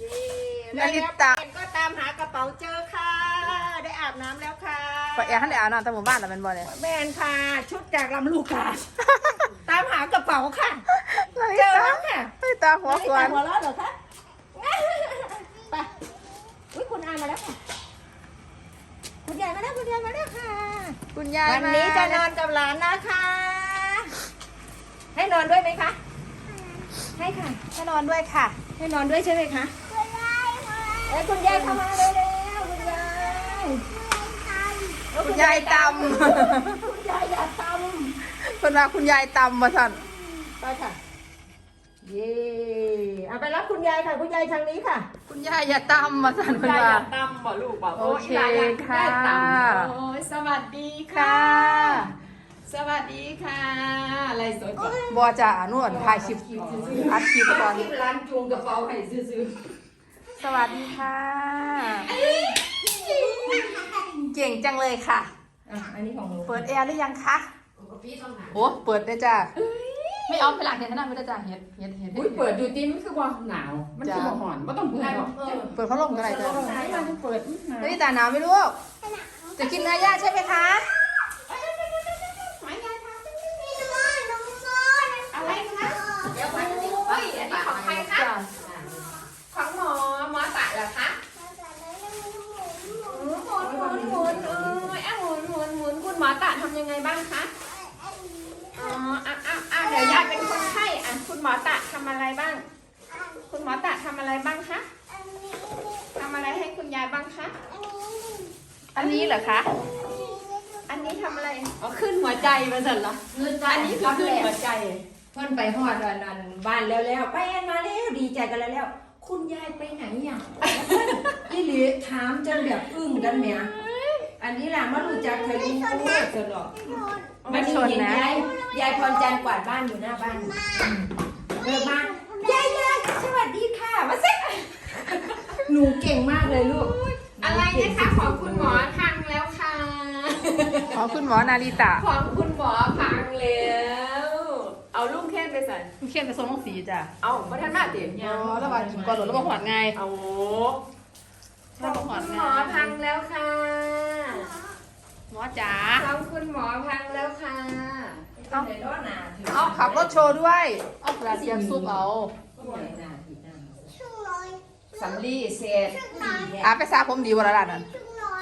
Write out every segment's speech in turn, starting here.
เย้นาฬิตาแล้วก็ตามหากระเป๋าเจอค่ะ ได้อาบน้ำแล้วค่ะปะแอร์ท่านได้อาบน้ำแต่หมู่บ้านแต่เป็นบ่เนี่ยแมนค่ะ ชุดจากลำลูกกาตามหากระเป๋าค่ะ นาฬิเจอตาแล้วค่ะนาฬิตาหัวไม่คได้วนหัวเราะเหรอคะไปอุ้ยคุณอามาแล้วค่ะ คุณยายมาแล้วคุณยายมาแล้วค่ะ คุณยายวันมานี้จะนอนกับหลานนะคะ ให้นอนด้วยไหมคะ ให้ค่ะให้นอนด้วยค่ะ ให้นอนด้วยใช่ไหมคะ เอ้ยคุณยายเข้ามาเร็วๆคุณยายคุณยายตคุณยายอย่าตำคุณว่าคุณยายตำมาสั่นำไปค่ะเย่เอาไปรับคุณยายค่ะ คุณยายทางนี้ค่ะ คุณยายอย่าตำมาสั่นคุคุณณยายว่าอยากตำบ่ลูกบ่โอเคยายอยากค่ะได้ตำโอ้ยสวัสดีค่ะค่ะ สวัสดีค่ะอะไรสดก่อนบัวจ่านวดถ่ายคลิปอัดคลิปก่อนที่ร้านจูงกระเป๋าให้ซื้อ สวัสดีค่ะ เก่งจังเลยค่ะ อะอันนี้ของหนูเปิดแอร์หรือยังคะๆพี่ต้องหาโอ้เปิดได้จ้ะไม่เอาไปหลังเห็นขนาดไม่ได้จ้ะเห็ดเห็ดเห็ดอุ้ยเปิดดูตีมันคือว่าหนาว มันคือว่าหอนไม่ต้องเปิดหรอกเปิดพัดลมก็ได้จ้ะไม่ต้องเปิดหนาวนาฬิตาหนาวไหม่รู้จะกินเนื้อย่างใช่ไหมคะ อะไรคะเดี๋ยวมาดูโอ้ยอันนี้ของใครคะ จ้ะ ของหมอหมอตะเหรอคะหมุนหมุนหมุนหมุนเอออะหมุนหมุนหมุนคุณหมอตะทำยังไงบ้างคะอ๋ออะอะอะเดี๋ยวยายเป็นคนไข้อะคุณหมอตะ ทำอะไรบ้าง คุณหมอตะทำอะไรบ้างคะทำอะไรให้คุณยายบ้างคะอันนี้เหรอคะ อันนี้ทำอะไรอ๋อขึ้นหัวใจมาสั่นเหรออันนี้คือขึ้นหัวใจเพิ่นไปฮอดอันนั้นบ้านแล้วแล้วไปแอนมาแล้วดีใจกันแล้วแล้วคุณยายไปไหนอะยี่หลีถามจนแบบอึ้งกันแหม่อันนี้ล่ะมารู้จักเคยรู้พูดตลอดไม่ชนเห็นนะยายยายพรจันทร์กวาดบ้านอยู่หน้าบ้าน เดินมายายยายสวัสดีค่ะมาสิหนูเก่งมากเลยลูก อะไรนะคะของคุณหมอพังแล้วค่ะ ขอคุณหมอนาริตะ ของคุณหมอพังแล้ว เอาลูกแค่ไปใส่คุณเขียนไปส่งน้องสีจ้ะ เอาพัฒนาเตียนอ๋ยังอแล้วมากินก่อนหรือแล้วมาหอดไงเอาแล้วมาหอดคุณไงหมอพังแล้วค่ะ หมอจ๋าของคุณหมอพังแล้วค่ะ เอาเดี๋ยวหนาถือเอาขับรถโชว์ด้วย เอากระดาษเตรียมซุปเอาหนาถือหนาสำลีเศษอะไปซาผมดีวะละล่ะนั่น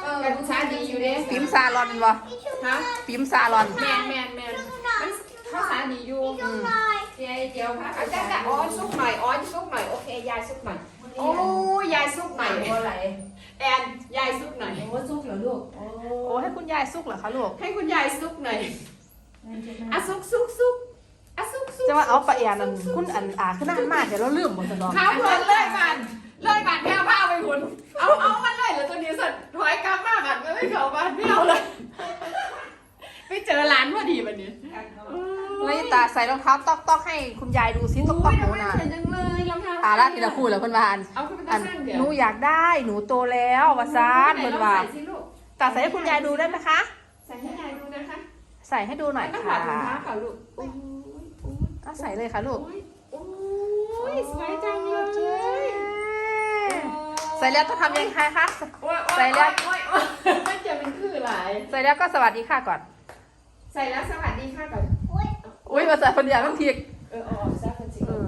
เออการช้าดีอยู่เด้ปิมซาลอนวะฮะปิมซาลอนแมนแมนแมนมันข้าวสารดีอยู่อืมเจียวเจียวค่ะอาจารย์อ๋อซุปหน่อยอ๋อซุปหน่อยโอเคยายซุปหน่อยโอ้ยายซุปหน่อยโอ้ไหลแอนยายซุปหน่อยโอ้ซุกเหรอลูกโอ้โอ้ให้คุณยายซุกเหรอคะลูกให้คุณยายซุปหน่อย อะซุปซุปซุปอะซุปซุปจะว่าเอาปลาแอนนั่นคุณอันอาขึ้นหน้ามากเดี๋ยวเราลืมหมดสนองข้าวเพลินเลยมันเลยมันแพ้ผ้าไปคุณเอาเอามันเลยแล้วตัวนี้สัตว์ถอยกลับมากันไม่ได้เขาบ้านไม่เอาเลยไปเจอร้านพอดีวันนี้นาริตาใส่รองเท้าต๊อกต๊อกให้คุณยายดูซิต๊อกต๊อกหนูน่ะเห็นจังเลยรองเท้าตาละทีละคู่แล้วเพิ่นว่าอันเอาขึ้นไปอันข้างเดียวหนูอยากได้หนูโตแล้ววาซานเพิ่นว่าใส่สิลูกตาใส่ให้คุณยายดูได้ไหมคะ ใส่ให้ยายดูนะคะ ใส่ให้ดูหน่อยต้องถอค่ะดถุงเท้าค่ะลูกโอ้ยโอ้ยเอาใส่เลยค่ะลูกโอ้ยโอ้ยสวยจังเลยใส่แล้วต้องทำยังไงคะ โอ้ยโอ้ยใส่แล้ว โอ้ยโอ้ยมันจะเป็นคืออะไรใส่แล้วก็สวัสดีค่ะก่อน ใส่แล้วสวัสดีค่ะก่อนอุ้ยมาใส่คนเดียวต้องทีเออเอาออกซะคนสิเออ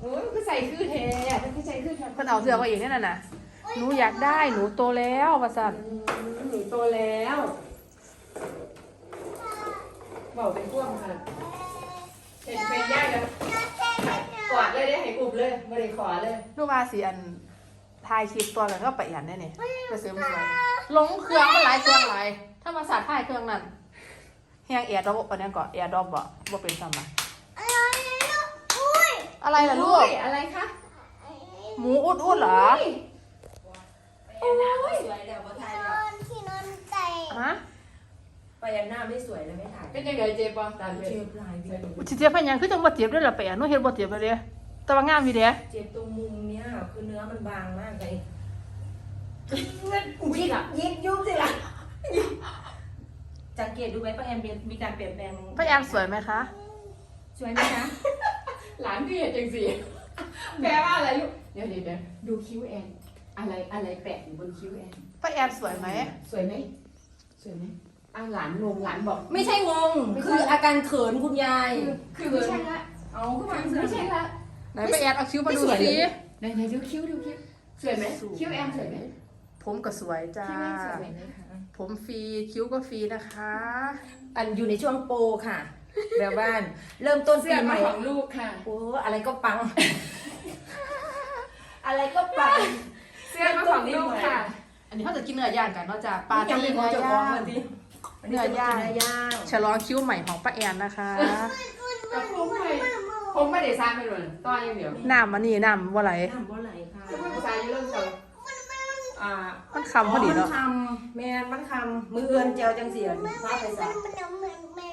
โอ้ยมันก็ใส่คือเทอะมันก็ใส่คือเทเพิ่นเอาเสื้อมาเองนี่น่ะนะหนูอยากได้หนูโตแล้ววาซานอืมหนูโตแล้ว บอกเป็นพ่วงค่ะเห็นเป็นยากเลยกอดเลยได้ให้อุบเลยไม่ได้ขอเลยลูกอาสีอันทายคลิปตัวกันก็ไปอันได้เนี่ยไปซื้อมาสวยลงเครื่องมาหลายเครื่องหลายถ้ามาสาดท้ายเครื่องนั้นแฮงแอร์ดรอปอันนี้ก่อนแอร์ดรอปบ่บ่เป็นซ้ำอะอะไรล่ะลูกอุ้ยอะไรคะหมูอุดอุดเหรอไปยันหน้าไม่สวยแล้วมาถ่ายแล้ว ฮะ ไปยันหน้าไม่สวยแล้วไม่ถ่ายเป็นยังไงเจ๊ปอตามเจ๊เจ็บหลายเดือนสิเจ็บเพันหยังคือจังบ่เจ็บด้วยล่ะไปอันหนูเฮ็ดบ่เจ็บเลยเด้แต่ว่างามอยู่เด้เจ็บตรงมุมเนี้ยคือเนื้อมันบางมากเลยอุ้ยอะยิบยุบสิล่ะสังเกตดูไหมป้าแอมมีการเปลี่ยนแปลงป้าแอนสวยไหมคะ สวยไหมคะ หลานพี่เห็นจังสิแปลว่าอะไรลูก เดี๋ยวเดี๋ยวเดี๋ยวดูคิ้วแอน อะไรอะไรแปะอยู่บนคิ้วแอนป้าแอนสวยไหม สวยไหม สวยไหม อะหลานงงหลานบอก ไม่ใช่งงคืออาการเขินคุณยายคือไม่ใช่ละเอาขึ้นมาไม่ใช่ละ ไหนป้าแอนเอาคิ้วมาดูไม่สวยสิ เลย ไหนไหนดูคิ้วดูคิ้วสวยไหมคิ้วแอนสวยไหมผมก็สวยจ้า คิ้วแอนสวยไหมคะผมฟรีคิ้วก็ฟรีนะคะ อันอยู่ในช่วงโปรค่ะ แบบว่าเริ่มต้นเสื้ปีอใหมาม่ของลูกค่ะ โอ้อะไรก็ปัง อะไรก็ปัง เสื้อมาของลูกค่ะ อันนี้เขาจะกินเนื้อย่างกันเนาะจ้าปลาจะจะเป็เป็นนของเนื้อเจ้าของย่างวันที่ เนื้อย่างเนื้อย่างฉลองคิ้วใหม่ของป้าแอนนะคะกับผมไม่ผมไม่ได้สร้างไปเลยต้อยอย่างเดียวน้ำมันนี่น้ำว่าไหลน้ำบ่ไหลค่ะจะพูดภาษาเรื่องเก่าอ่ามันคำพอดีเนาะมันคำแมนมันคำมือเอือนเจียวจังเสียนฟ้าไปใส่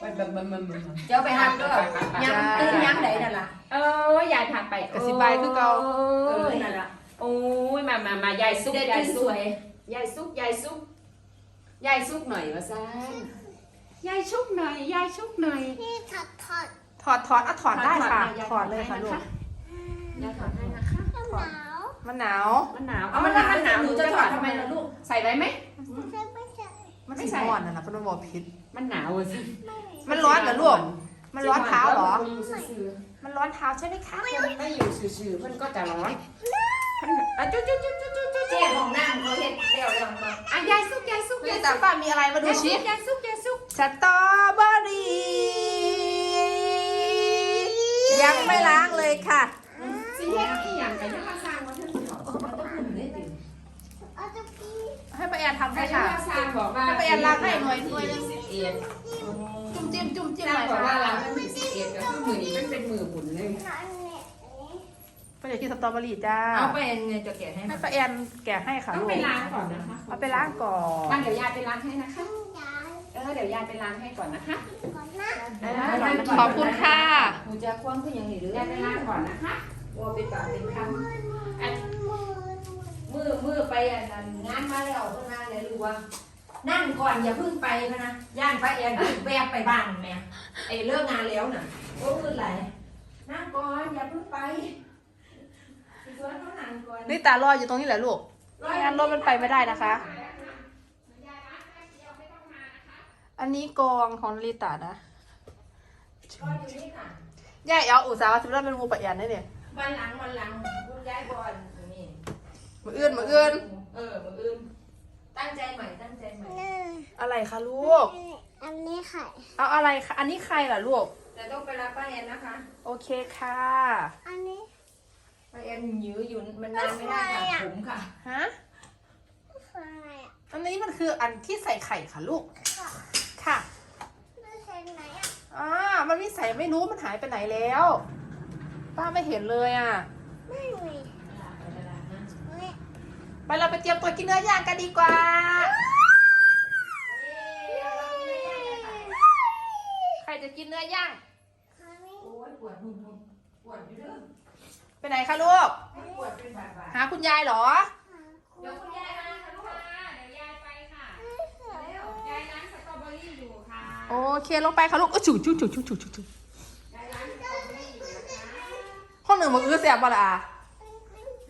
มันมันมันมันมันเจียวไปหักเด้อยังตื่นยังไหนนั่นล่ะเออยายพาไปกระสิบายคือเก่าเออนั่นล่ะโอ้ยมามา มายายซุกเด็ดยายขึ้นซุสกวยยายซุกยายซุก ยายซุกหน่อยวะซ่านยายชุกหน่อย ยายชุกหน่อยถอดถอดอะถอดได้ค่ะ ถอดเลยค่ะลูกยายถอดให้นะคะมันหนาว มันหนาว เอามันหนาวมันหนาวหนูจะถอดทำไมล่ะลูก ใส่ไว้ไหมมันไม่สีใส่ม่อนน่ะนะเพราะมันบอกพิษ มันหนาวอะสิมันร้อนเหรอลูก มันร้อนเท้าเหรอ มันอยู่ซื่อมันร้อนเท้าใช่ไหมคะๆถ้าอยู่ซื่อๆมันก็จะร้อนมันอะจุ๊จุ๊จุ๊จุ๊จุ๊จุ๊เจ๊ของน้ำเขาเห็นเดี่ยวเดี่ยวมา อะยายซุก ยายซุกเฮ้ยยายแต่ซุกป้ามีอะไรมาดูยายซุชิกยายซุกยายซุกสตรอเบอรี่ยังไม่ล้างเลยค่ะสิเฮ็ดอีหยังกันยังมาสร้างมาเถอะมันต้องหุ่นได้ติให้ป้าแอนทำใครให้จะค่ะ มาสร้างบอกว่าให้ป้าแอนล้างให้หน่อย หน่อยหนึงสิบเอ็ดจุ่มจิ้มจุ่มจิ้มสร้าหงน่อยบอกว่าค่ะร้านมันมีสิบเอ็ดก็คือมือนี้มันเป็นมือบุญเลย ป้าอยากกินสตรอเบอรี่จ้าเอาไปไงจะแกะให้ให้มันป้าแอนแกะให้ค่ะต้องลูกไปล้างก่อนนะคะเอาไปล้างก่อนบ้านเดี๋ยวยายไปล้างให้นะคะเออเดี๋ยวยายไปล้างให้ก่อนนะคะเออขอบคุณค่ะหนูจะคว้างขึ้นยังไงหรือยายไปล้างก่อนนะคะว่าเป็นปากเป็นคำอันมือมือไปอันนั้นงานมาแล้วเพิ่นมาเลยรู้ว่านั่งก่อนอย่าเพิ่งไปพะนะย่านไปแอนแวบไปบ้านแม่ไอ้เลิกงานแล้วน่ะโอ้มือไหลนั่งก่อนอย่าเพิ่งไปไป สวนเขานั่งก่อนนี่ตารออยู่ตรงนี้แหละลูกไม่งั้นรถมันไปไม่ได้นะคะ อันนี้กองของนาริตานะก็อยู่นี่ค่ะย่าเอาอุตสาห์ว่าจะได้เป็นมูปะแอนได้เนี่ยวันหลังวันหลังคุณยายบอลนี่มืออื่นมืออื่นเออมืออื่นตั้งใจใหม่ตั้งใจใหม่อะไรคะลูก อันนี้ไข่เอาอะไรคะอันนี้ใครล่ะลูกแต่ต้องไปรับป้าแอนนะคะ โอเคค่ะ อันนี้ป้าแอ นยื้ออยู่มันนานไม่ได้ค่ะผมค่ะ ฮะ คืออะไรอะอันนี้มันคืออันที่ใส่ไข่ค่ะลูก ค่ะไม่ใช่ไหนอะอ่า มันไม่ใส่ไม่รู้มันหายไปไหนแล้ว ป้าไม่เห็นเลยอะ ไม่มีไม่ไปเราไปเตรียมตัวกินเนื้อย่างกันดีกว่า ใครจะกินเนื้อย่างโอ้ยปวดหุ่นหุ่นปวดอยู่เด้อ ไปไหนคะลูกให้ปวดเป็นบาดบาดหาคุณยายเหรอ เดี๋ยวคุณยายมาค่ะลูกเดี๋ยวยายไปค่ะยายล้างสตรอเบอรี่อยู่ค่ะโอเคลงไปค่ะลูกเอ้ยจุ๊จุ๊จุ๊จุ๊จุ๊จุ๊ยายล้างสตรอเบอรี่อยู่นะคะห้องหนึ่งมืออื้อเสียบบ่ล่ะอะ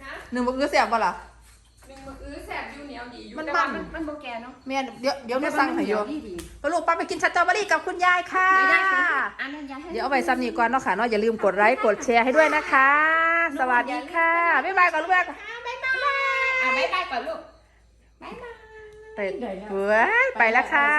นะหนึ่งมืออื้อเสียบบ่ล่ะ หนึ่งมืออื้อแสบอยู่เหนียวดีอยู่มันแต่ว่ามัมัน นมันโบแกเนาะเมียเดี๋ยวเดี๋ยวหนูสั่งให้โยดีดีแล้วลูกป้าไปกินสตรอเบอรี่กับคุณยายค่ะ เดี๋ยวยายไปอันนั้นยายให้ เดี๋ยวเอาไปซ้ำนี่ก่อนเนาะค่ะเนาะอย่าลืมกดไลค์กดแชร์ให้ด้วยนะคะ สวัสดีค่ะ บ๊ายบายก่อนลูกแม่ก่อนอะบ๊ายบายอะบ๊ายบายก่อนลูก บ๊ายบายไปเว้ยไปแล้วค่ะ